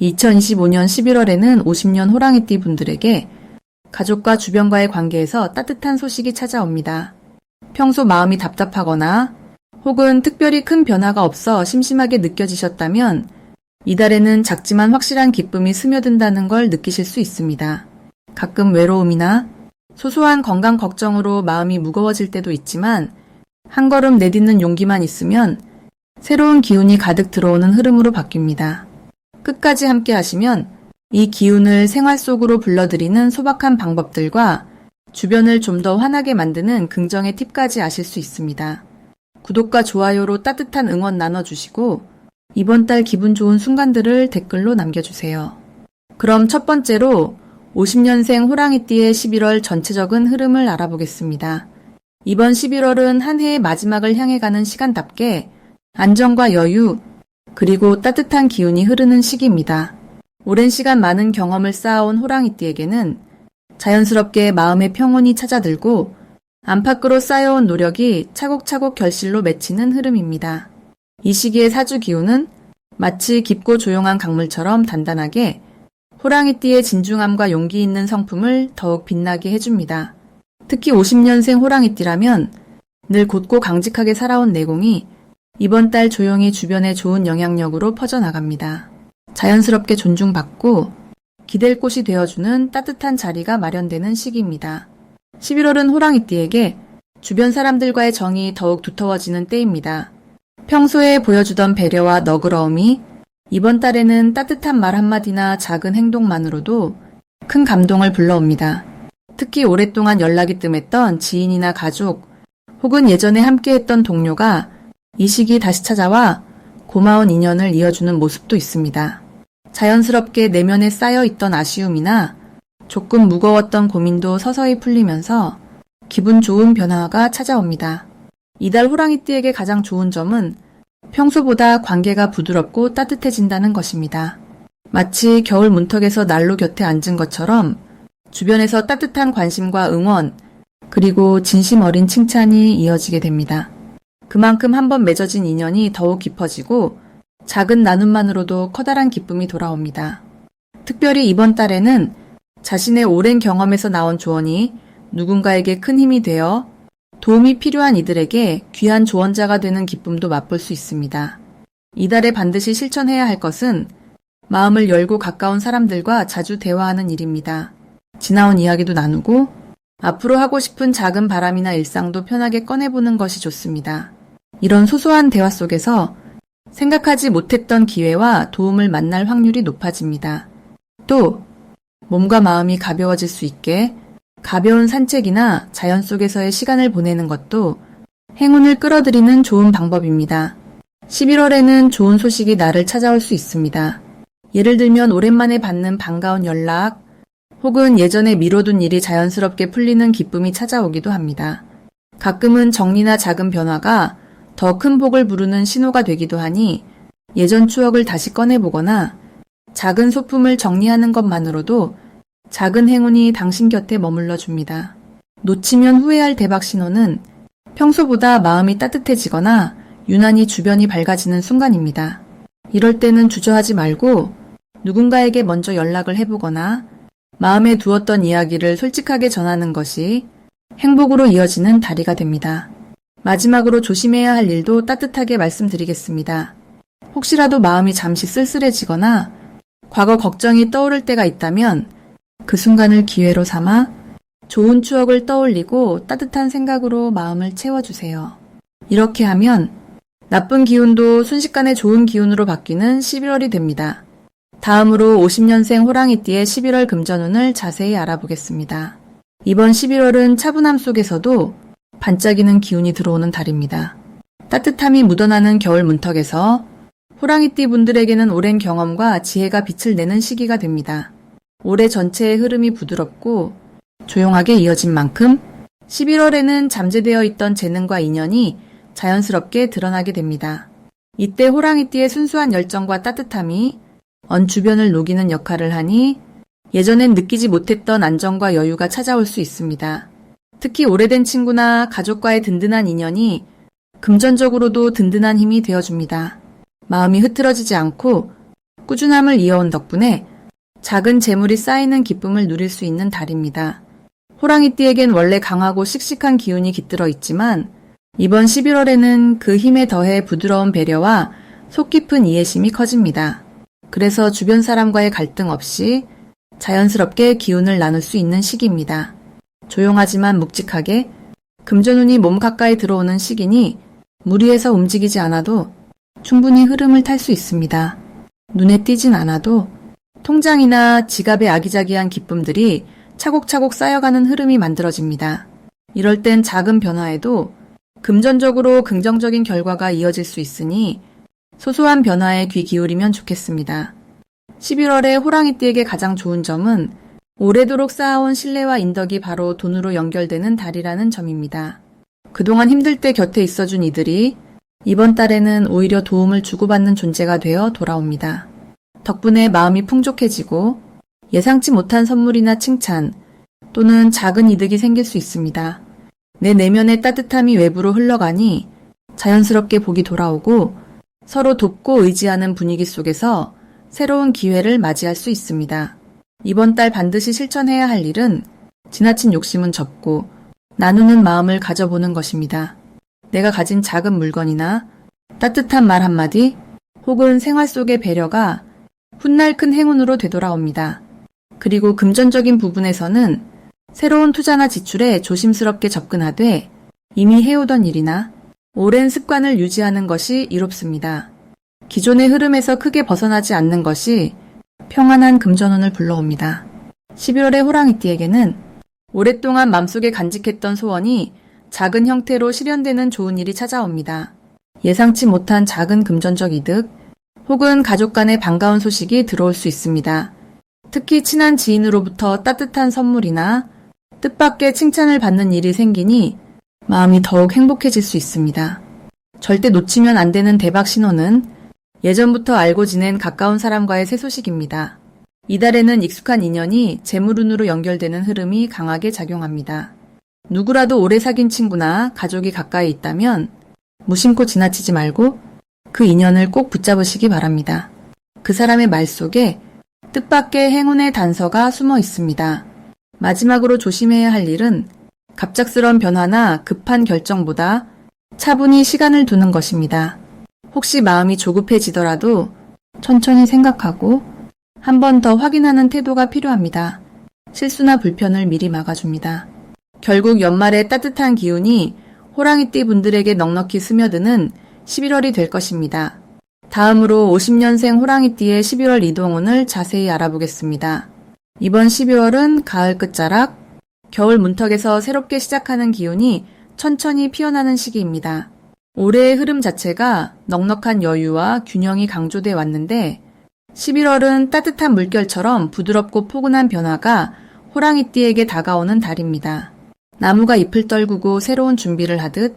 2025년 11월에는 50년 호랑이띠 분들에게 가족과 주변과의 관계에서 따뜻한 소식이 찾아옵니다. 평소 마음이 답답하거나 혹은 특별히 큰 변화가 없어 심심하게 느껴지셨다면 이달에는 작지만 확실한 기쁨이 스며든다는 걸 느끼실 수 있습니다. 가끔 외로움이나 소소한 건강 걱정으로 마음이 무거워질 때도 있지만 한 걸음 내딛는 용기만 있으면 새로운 기운이 가득 들어오는 흐름으로 바뀝니다. 끝까지 함께 하시면 이 기운을 생활 속으로 불러들이는 소박한 방법들과 주변을 좀 더 환하게 만드는 긍정의 팁까지 아실 수 있습니다. 구독과 좋아요로 따뜻한 응원 나눠주시고 이번 달 기분 좋은 순간들을 댓글로 남겨주세요. 그럼 첫 번째로 50년생 호랑이띠의 11월 전체적인 흐름을 알아보겠습니다. 이번 11월은 한 해의 마지막을 향해 가는 시간답게 안정과 여유, 그리고 따뜻한 기운이 흐르는 시기입니다. 오랜 시간 많은 경험을 쌓아온 호랑이띠에게는 자연스럽게 마음의 평온이 찾아들고 안팎으로 쌓여온 노력이 차곡차곡 결실로 맺히는 흐름입니다. 이 시기의 사주 기운은 마치 깊고 조용한 강물처럼 단단하게 호랑이띠의 진중함과 용기 있는 성품을 더욱 빛나게 해줍니다. 특히 50년생 호랑이띠라면 늘 곧고 강직하게 살아온 내공이 이번 달 조용히 주변에 좋은 영향력으로 퍼져나갑니다. 자연스럽게 존중받고 기댈 곳이 되어주는 따뜻한 자리가 마련되는 시기입니다. 11월은 호랑이띠에게 주변 사람들과의 정이 더욱 두터워지는 때입니다. 평소에 보여주던 배려와 너그러움이 이번 달에는 따뜻한 말 한마디나 작은 행동만으로도 큰 감동을 불러옵니다. 특히 오랫동안 연락이 뜸했던 지인이나 가족 혹은 예전에 함께했던 동료가 이 시기 다시 찾아와 고마운 인연을 이어주는 모습도 있습니다. 자연스럽게 내면에 쌓여 있던 아쉬움이나 조금 무거웠던 고민도 서서히 풀리면서 기분 좋은 변화가 찾아옵니다. 이달 호랑이띠에게 가장 좋은 점은 평소보다 관계가 부드럽고 따뜻해진다는 것입니다. 마치 겨울 문턱에서 난로 곁에 앉은 것처럼 주변에서 따뜻한 관심과 응원, 그리고 진심 어린 칭찬이 이어지게 됩니다. 그만큼 한번 맺어진 인연이 더욱 깊어지고 작은 나눔만으로도 커다란 기쁨이 돌아옵니다. 특별히 이번 달에는 자신의 오랜 경험에서 나온 조언이 누군가에게 큰 힘이 되어 도움이 필요한 이들에게 귀한 조언자가 되는 기쁨도 맛볼 수 있습니다. 이달에 반드시 실천해야 할 것은 마음을 열고 가까운 사람들과 자주 대화하는 일입니다. 지나온 이야기도 나누고 앞으로 하고 싶은 작은 바람이나 일상도 편하게 꺼내보는 것이 좋습니다. 이런 소소한 대화 속에서 생각하지 못했던 기회와 도움을 만날 확률이 높아집니다. 또 몸과 마음이 가벼워질 수 있게 가벼운 산책이나 자연 속에서의 시간을 보내는 것도 행운을 끌어들이는 좋은 방법입니다. 11월에는 좋은 소식이 나를 찾아올 수 있습니다. 예를 들면 오랜만에 받는 반가운 연락, 혹은 예전에 미뤄둔 일이 자연스럽게 풀리는 기쁨이 찾아오기도 합니다. 가끔은 정리나 작은 변화가 더 큰 복을 부르는 신호가 되기도 하니 예전 추억을 다시 꺼내보거나 작은 소품을 정리하는 것만으로도 작은 행운이 당신 곁에 머물러 줍니다. 놓치면 후회할 대박 신호는 평소보다 마음이 따뜻해지거나 유난히 주변이 밝아지는 순간입니다. 이럴 때는 주저하지 말고 누군가에게 먼저 연락을 해보거나 마음에 두었던 이야기를 솔직하게 전하는 것이 행복으로 이어지는 다리가 됩니다. 마지막으로 조심해야 할 일도 따뜻하게 말씀드리겠습니다. 혹시라도 마음이 잠시 쓸쓸해지거나 과거 걱정이 떠오를 때가 있다면 그 순간을 기회로 삼아 좋은 추억을 떠올리고 따뜻한 생각으로 마음을 채워주세요. 이렇게 하면 나쁜 기운도 순식간에 좋은 기운으로 바뀌는 11월이 됩니다. 다음으로 50년생 호랑이띠의 11월 금전운을 자세히 알아보겠습니다. 이번 11월은 차분함 속에서도 반짝이는 기운이 들어오는 달입니다. 따뜻함이 묻어나는 겨울 문턱에서 호랑이띠 분들에게는 오랜 경험과 지혜가 빛을 내는 시기가 됩니다. 올해 전체의 흐름이 부드럽고 조용하게 이어진 만큼 11월에는 잠재되어 있던 재능과 인연이 자연스럽게 드러나게 됩니다. 이때 호랑이띠의 순수한 열정과 따뜻함이 언 주변을 녹이는 역할을 하니 예전엔 느끼지 못했던 안정과 여유가 찾아올 수 있습니다. 특히 오래된 친구나 가족과의 든든한 인연이 금전적으로도 든든한 힘이 되어줍니다. 마음이 흐트러지지 않고 꾸준함을 이어온 덕분에 작은 재물이 쌓이는 기쁨을 누릴 수 있는 달입니다. 호랑이띠에겐 원래 강하고 씩씩한 기운이 깃들어 있지만 이번 11월에는 그 힘에 더해 부드러운 배려와 속 깊은 이해심이 커집니다. 그래서 주변 사람과의 갈등 없이 자연스럽게 기운을 나눌 수 있는 시기입니다. 조용하지만 묵직하게 금전운이 몸 가까이 들어오는 시기니 무리해서 움직이지 않아도 충분히 흐름을 탈 수 있습니다. 눈에 띄진 않아도 통장이나 지갑의 아기자기한 기쁨들이 차곡차곡 쌓여가는 흐름이 만들어집니다. 이럴 땐 작은 변화에도 금전적으로 긍정적인 결과가 이어질 수 있으니 소소한 변화에 귀 기울이면 좋겠습니다. 11월에 호랑이띠에게 가장 좋은 점은 오래도록 쌓아온 신뢰와 인덕이 바로 돈으로 연결되는 달이라는 점입니다. 그동안 힘들 때 곁에 있어준 이들이 이번 달에는 오히려 도움을 주고받는 존재가 되어 돌아옵니다. 덕분에 마음이 풍족해지고 예상치 못한 선물이나 칭찬 또는 작은 이득이 생길 수 있습니다. 내 내면의 따뜻함이 외부로 흘러가니 자연스럽게 복이 돌아오고 서로 돕고 의지하는 분위기 속에서 새로운 기회를 맞이할 수 있습니다. 이번 달 반드시 실천해야 할 일은 지나친 욕심은 접고 나누는 마음을 가져보는 것입니다. 내가 가진 작은 물건이나 따뜻한 말 한마디 혹은 생활 속의 배려가 훗날 큰 행운으로 되돌아옵니다. 그리고 금전적인 부분에서는 새로운 투자나 지출에 조심스럽게 접근하되 이미 해오던 일이나 오랜 습관을 유지하는 것이 이롭습니다. 기존의 흐름에서 크게 벗어나지 않는 것이 평안한 금전운을 불러옵니다. 11월의 호랑이띠에게는 오랫동안 맘속에 간직했던 소원이 작은 형태로 실현되는 좋은 일이 찾아옵니다. 예상치 못한 작은 금전적 이득 혹은 가족 간의 반가운 소식이 들어올 수 있습니다. 특히 친한 지인으로부터 따뜻한 선물이나 뜻밖의 칭찬을 받는 일이 생기니 마음이 더욱 행복해질 수 있습니다. 절대 놓치면 안 되는 대박 신호는 예전부터 알고 지낸 가까운 사람과의 새 소식입니다. 이달에는 익숙한 인연이 재물운으로 연결되는 흐름이 강하게 작용합니다. 누구라도 오래 사귄 친구나 가족이 가까이 있다면 무심코 지나치지 말고 그 인연을 꼭 붙잡으시기 바랍니다. 그 사람의 말 속에 뜻밖의 행운의 단서가 숨어 있습니다. 마지막으로 조심해야 할 일은 갑작스러운 변화나 급한 결정보다 차분히 시간을 두는 것입니다. 혹시 마음이 조급해지더라도 천천히 생각하고 한 번 더 확인하는 태도가 필요합니다. 실수나 불편을 미리 막아줍니다. 결국 연말의 따뜻한 기운이 호랑이띠 분들에게 넉넉히 스며드는 11월이 될 것입니다. 다음으로 50년생 호랑이띠의 11월 이동운을 자세히 알아보겠습니다. 이번 12월은 가을 끝자락, 겨울 문턱에서 새롭게 시작하는 기운이 천천히 피어나는 시기입니다. 올해의 흐름 자체가 넉넉한 여유와 균형이 강조돼 왔는데 11월은 따뜻한 물결처럼 부드럽고 포근한 변화가 호랑이띠에게 다가오는 달입니다. 나무가 잎을 떨구고 새로운 준비를 하듯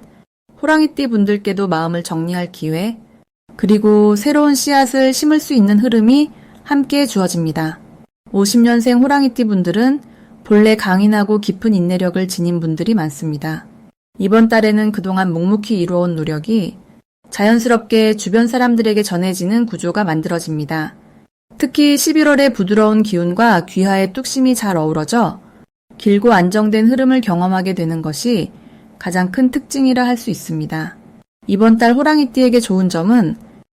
호랑이띠 분들께도 마음을 정리할 기회, 그리고 새로운 씨앗을 심을 수 있는 흐름이 함께 주어집니다. 50년생 호랑이띠 분들은 본래 강인하고 깊은 인내력을 지닌 분들이 많습니다. 이번 달에는 그동안 묵묵히 이루어온 노력이 자연스럽게 주변 사람들에게 전해지는 구조가 만들어집니다. 특히 11월의 부드러운 기운과 귀하의 뚝심이 잘 어우러져 길고 안정된 흐름을 경험하게 되는 것이 가장 큰 특징이라 할 수 있습니다. 이번 달 호랑이띠에게 좋은 점은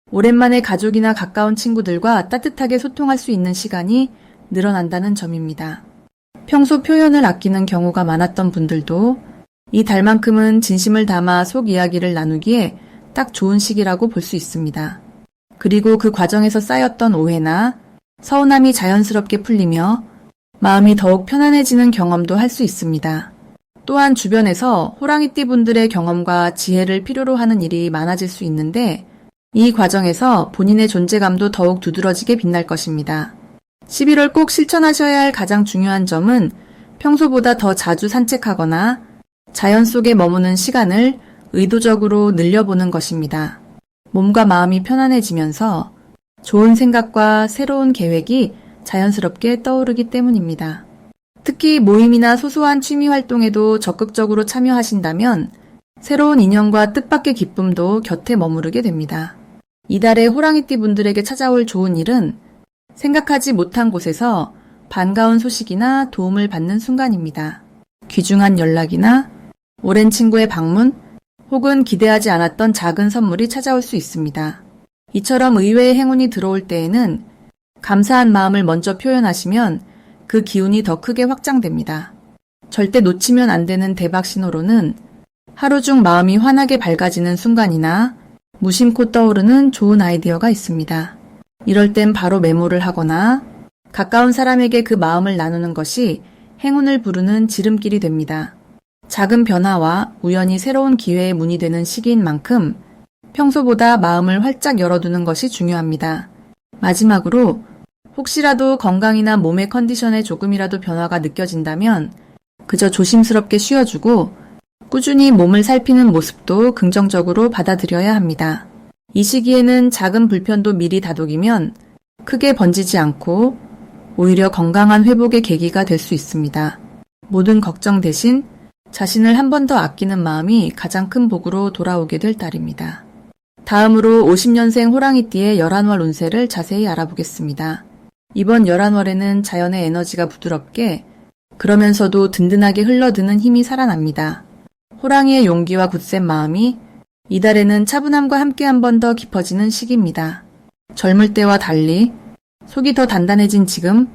오랜만에 가족이나 가까운 친구들과 따뜻하게 소통할 수 있는 시간이 늘어난다는 점입니다. 평소 표현을 아끼는 경우가 많았던 분들도 이 달만큼은 진심을 담아 속 이야기를 나누기에 딱 좋은 시기라고 볼 수 있습니다. 그리고 그 과정에서 쌓였던 오해나 서운함이 자연스럽게 풀리며 마음이 더욱 편안해지는 경험도 할 수 있습니다. 또한 주변에서 호랑이띠 분들의 경험과 지혜를 필요로 하는 일이 많아질 수 있는데 이 과정에서 본인의 존재감도 더욱 두드러지게 빛날 것입니다. 11월 꼭 실천하셔야 할 가장 중요한 점은 평소보다 더 자주 산책하거나 자연 속에 머무는 시간을 의도적으로 늘려보는 것입니다. 몸과 마음이 편안해지면서 좋은 생각과 새로운 계획이 자연스럽게 떠오르기 때문입니다. 특히 모임이나 소소한 취미 활동에도 적극적으로 참여하신다면 새로운 인연과 뜻밖의 기쁨도 곁에 머무르게 됩니다. 이달의 호랑이띠 분들에게 찾아올 좋은 일은 생각하지 못한 곳에서 반가운 소식이나 도움을 받는 순간입니다. 귀중한 연락이나 오랜 친구의 방문 혹은 기대하지 않았던 작은 선물이 찾아올 수 있습니다. 이처럼 의외의 행운이 들어올 때에는 감사한 마음을 먼저 표현하시면 그 기운이 더 크게 확장됩니다. 절대 놓치면 안 되는 대박 신호로는 하루 중 마음이 환하게 밝아지는 순간이나 무심코 떠오르는 좋은 아이디어가 있습니다. 이럴 땐 바로 메모를 하거나 가까운 사람에게 그 마음을 나누는 것이 행운을 부르는 지름길이 됩니다. 작은 변화와 우연히 새로운 기회의 문이 되는 시기인 만큼 평소보다 마음을 활짝 열어두는 것이 중요합니다. 마지막으로 혹시라도 건강이나 몸의 컨디션에 조금이라도 변화가 느껴진다면 그저 조심스럽게 쉬어주고 꾸준히 몸을 살피는 모습도 긍정적으로 받아들여야 합니다. 이 시기에는 작은 불편도 미리 다독이면 크게 번지지 않고 오히려 건강한 회복의 계기가 될 수 있습니다. 모든 걱정 대신 자신을 한 번 더 아끼는 마음이 가장 큰 복으로 돌아오게 될 달입니다. 다음으로 50년생 호랑이띠의 11월 운세를 자세히 알아보겠습니다. 이번 11월에는 자연의 에너지가 부드럽게 그러면서도 든든하게 흘러드는 힘이 살아납니다. 호랑이의 용기와 굳센 마음이 이달에는 차분함과 함께 한 번 더 깊어지는 시기입니다. 젊을 때와 달리 속이 더 단단해진 지금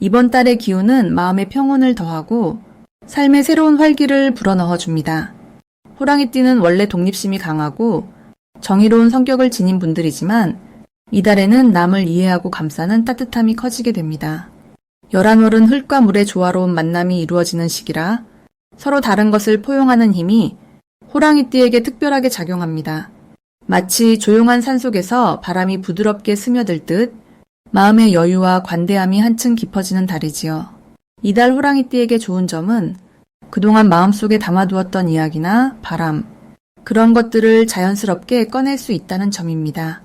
이번 달의 기운은 마음의 평온을 더하고 삶의 새로운 활기를 불어넣어 줍니다. 호랑이띠는 원래 독립심이 강하고 정의로운 성격을 지닌 분들이지만 이달에는 남을 이해하고 감싸는 따뜻함이 커지게 됩니다. 열한월은 흙과 물의 조화로운 만남이 이루어지는 시기라 서로 다른 것을 포용하는 힘이 호랑이띠에게 특별하게 작용합니다. 마치 조용한 산 속에서 바람이 부드럽게 스며들 듯 마음의 여유와 관대함이 한층 깊어지는 달이지요. 이달 호랑이띠에게 좋은 점은 그동안 마음속에 담아두었던 이야기나 바람, 그런 것들을 자연스럽게 꺼낼 수 있다는 점입니다.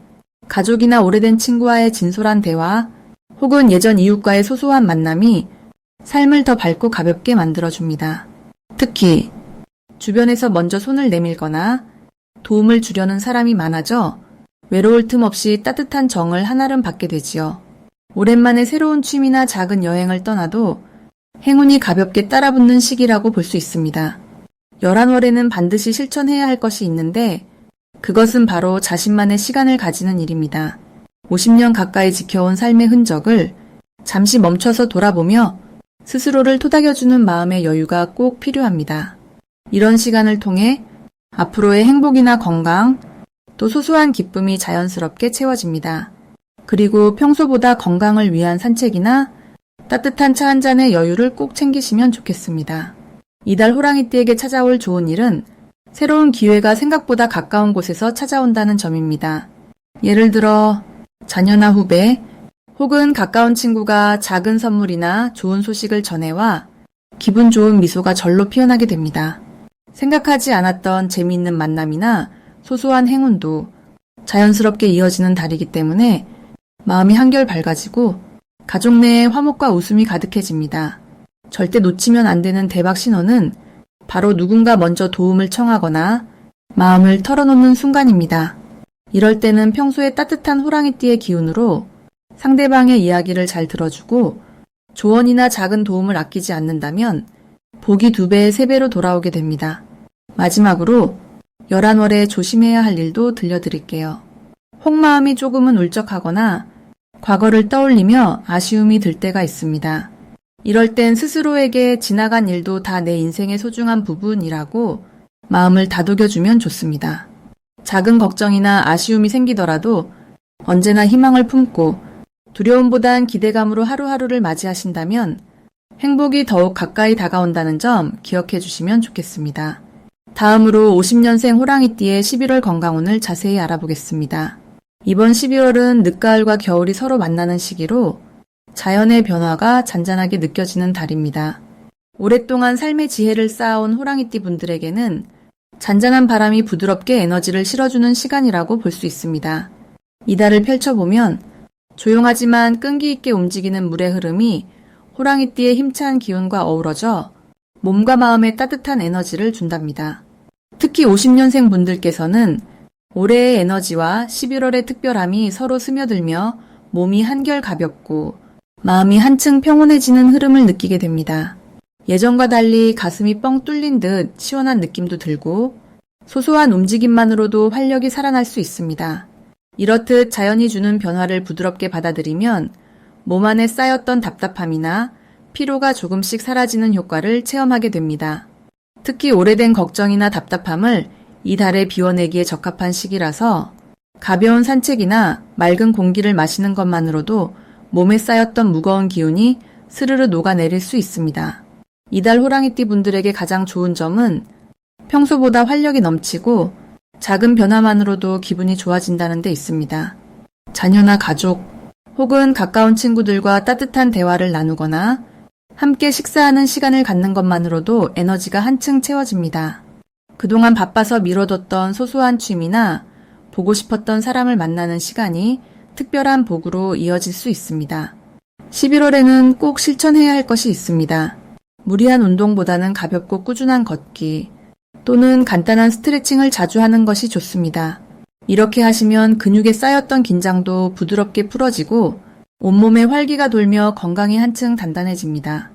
가족이나 오래된 친구와의 진솔한 대화, 혹은 예전 이웃과의 소소한 만남이 삶을 더 밝고 가볍게 만들어줍니다. 특히 주변에서 먼저 손을 내밀거나 도움을 주려는 사람이 많아져 외로울 틈 없이 따뜻한 정을 한아름 받게 되지요. 오랜만에 새로운 취미나 작은 여행을 떠나도 행운이 가볍게 따라붙는 시기라고 볼 수 있습니다. 11월에는 반드시 실천해야 할 것이 있는데 그것은 바로 자신만의 시간을 가지는 일입니다. 50년 가까이 지켜온 삶의 흔적을 잠시 멈춰서 돌아보며 스스로를 토닥여주는 마음의 여유가 꼭 필요합니다. 이런 시간을 통해 앞으로의 행복이나 건강, 또 소소한 기쁨이 자연스럽게 채워집니다. 그리고 평소보다 건강을 위한 산책이나 따뜻한 차 한 잔의 여유를 꼭 챙기시면 좋겠습니다. 이달 호랑이띠에게 찾아올 좋은 일은 새로운 기회가 생각보다 가까운 곳에서 찾아온다는 점입니다. 예를 들어 자녀나 후배 혹은 가까운 친구가 작은 선물이나 좋은 소식을 전해와 기분 좋은 미소가 절로 피어나게 됩니다. 생각하지 않았던 재미있는 만남이나 소소한 행운도 자연스럽게 이어지는 달이기 때문에 마음이 한결 밝아지고 가족 내에 화목과 웃음이 가득해집니다. 절대 놓치면 안 되는 대박 신호는 바로 누군가 먼저 도움을 청하거나 마음을 털어놓는 순간입니다. 이럴 때는 평소에 따뜻한 호랑이띠의 기운으로 상대방의 이야기를 잘 들어주고 조언이나 작은 도움을 아끼지 않는다면 복이 두 배, 세 배로 돌아오게 됩니다. 마지막으로 11월에 조심해야 할 일도 들려드릴게요. 혹마음이 조금은 울적하거나 과거를 떠올리며 아쉬움이 들 때가 있습니다. 이럴 땐 스스로에게 지나간 일도 다 내 인생의 소중한 부분이라고 마음을 다독여주면 좋습니다. 작은 걱정이나 아쉬움이 생기더라도 언제나 희망을 품고 두려움보단 기대감으로 하루하루를 맞이하신다면 행복이 더욱 가까이 다가온다는 점 기억해 주시면 좋겠습니다. 다음으로 50년생 호랑이띠의 11월 건강운을 자세히 알아보겠습니다. 이번 12월은 늦가을과 겨울이 서로 만나는 시기로 자연의 변화가 잔잔하게 느껴지는 달입니다. 오랫동안 삶의 지혜를 쌓아온 호랑이띠 분들에게는 잔잔한 바람이 부드럽게 에너지를 실어주는 시간이라고 볼 수 있습니다. 이달을 펼쳐보면 조용하지만 끈기 있게 움직이는 물의 흐름이 호랑이띠의 힘찬 기운과 어우러져 몸과 마음에 따뜻한 에너지를 준답니다. 특히 50년생 분들께서는 올해의 에너지와 11월의 특별함이 서로 스며들며 몸이 한결 가볍고 마음이 한층 평온해지는 흐름을 느끼게 됩니다. 예전과 달리 가슴이 뻥 뚫린 듯 시원한 느낌도 들고 소소한 움직임만으로도 활력이 살아날 수 있습니다. 이렇듯 자연이 주는 변화를 부드럽게 받아들이면 몸 안에 쌓였던 답답함이나 피로가 조금씩 사라지는 효과를 체험하게 됩니다. 특히 오래된 걱정이나 답답함을 이 달에 비워내기에 적합한 시기라서 가벼운 산책이나 맑은 공기를 마시는 것만으로도 몸에 쌓였던 무거운 기운이 스르르 녹아내릴 수 있습니다. 이달 호랑이띠 분들에게 가장 좋은 점은 평소보다 활력이 넘치고 작은 변화만으로도 기분이 좋아진다는 데 있습니다. 자녀나 가족 혹은 가까운 친구들과 따뜻한 대화를 나누거나 함께 식사하는 시간을 갖는 것만으로도 에너지가 한층 채워집니다. 그동안 바빠서 미뤄뒀던 소소한 취미나 보고 싶었던 사람을 만나는 시간이 특별한 복으로 이어질 수 있습니다. 11월에는 꼭 실천해야 할 것이 있습니다. 무리한 운동보다는 가볍고 꾸준한 걷기 또는 간단한 스트레칭을 자주 하는 것이 좋습니다. 이렇게 하시면 근육에 쌓였던 긴장도 부드럽게 풀어지고 온몸에 활기가 돌며 건강이 한층 단단해집니다.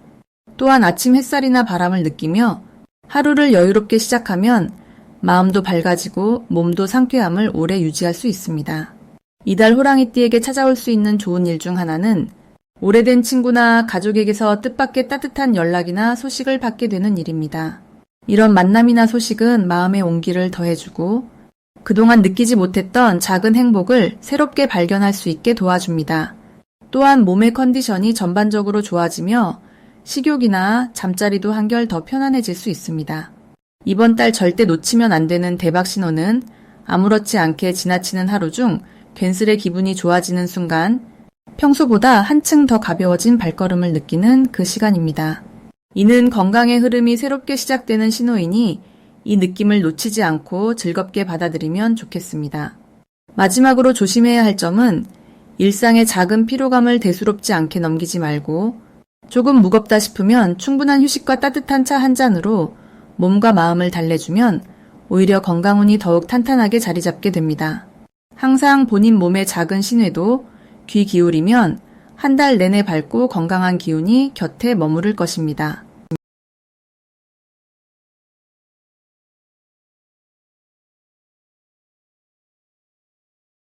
또한 아침 햇살이나 바람을 느끼며 하루를 여유롭게 시작하면 마음도 밝아지고 몸도 상쾌함을 오래 유지할 수 있습니다. 이달 호랑이띠에게 찾아올 수 있는 좋은 일 중 하나는 오래된 친구나 가족에게서 뜻밖의 따뜻한 연락이나 소식을 받게 되는 일입니다. 이런 만남이나 소식은 마음의 온기를 더해주고 그동안 느끼지 못했던 작은 행복을 새롭게 발견할 수 있게 도와줍니다. 또한 몸의 컨디션이 전반적으로 좋아지며 식욕이나 잠자리도 한결 더 편안해질 수 있습니다. 이번 달 절대 놓치면 안 되는 대박 신호는 아무렇지 않게 지나치는 하루 중 괜스레 기분이 좋아지는 순간 평소보다 한층 더 가벼워진 발걸음을 느끼는 그 시간입니다. 이는 건강의 흐름이 새롭게 시작되는 신호이니 이 느낌을 놓치지 않고 즐겁게 받아들이면 좋겠습니다. 마지막으로 조심해야 할 점은 일상의 작은 피로감을 대수롭지 않게 넘기지 말고 조금 무겁다 싶으면 충분한 휴식과 따뜻한 차 한 잔으로 몸과 마음을 달래주면 오히려 건강운이 더욱 탄탄하게 자리 잡게 됩니다. 항상 본인 몸의 작은 신뢰도 귀 기울이면 한 달 내내 밝고 건강한 기운이 곁에 머무를 것입니다.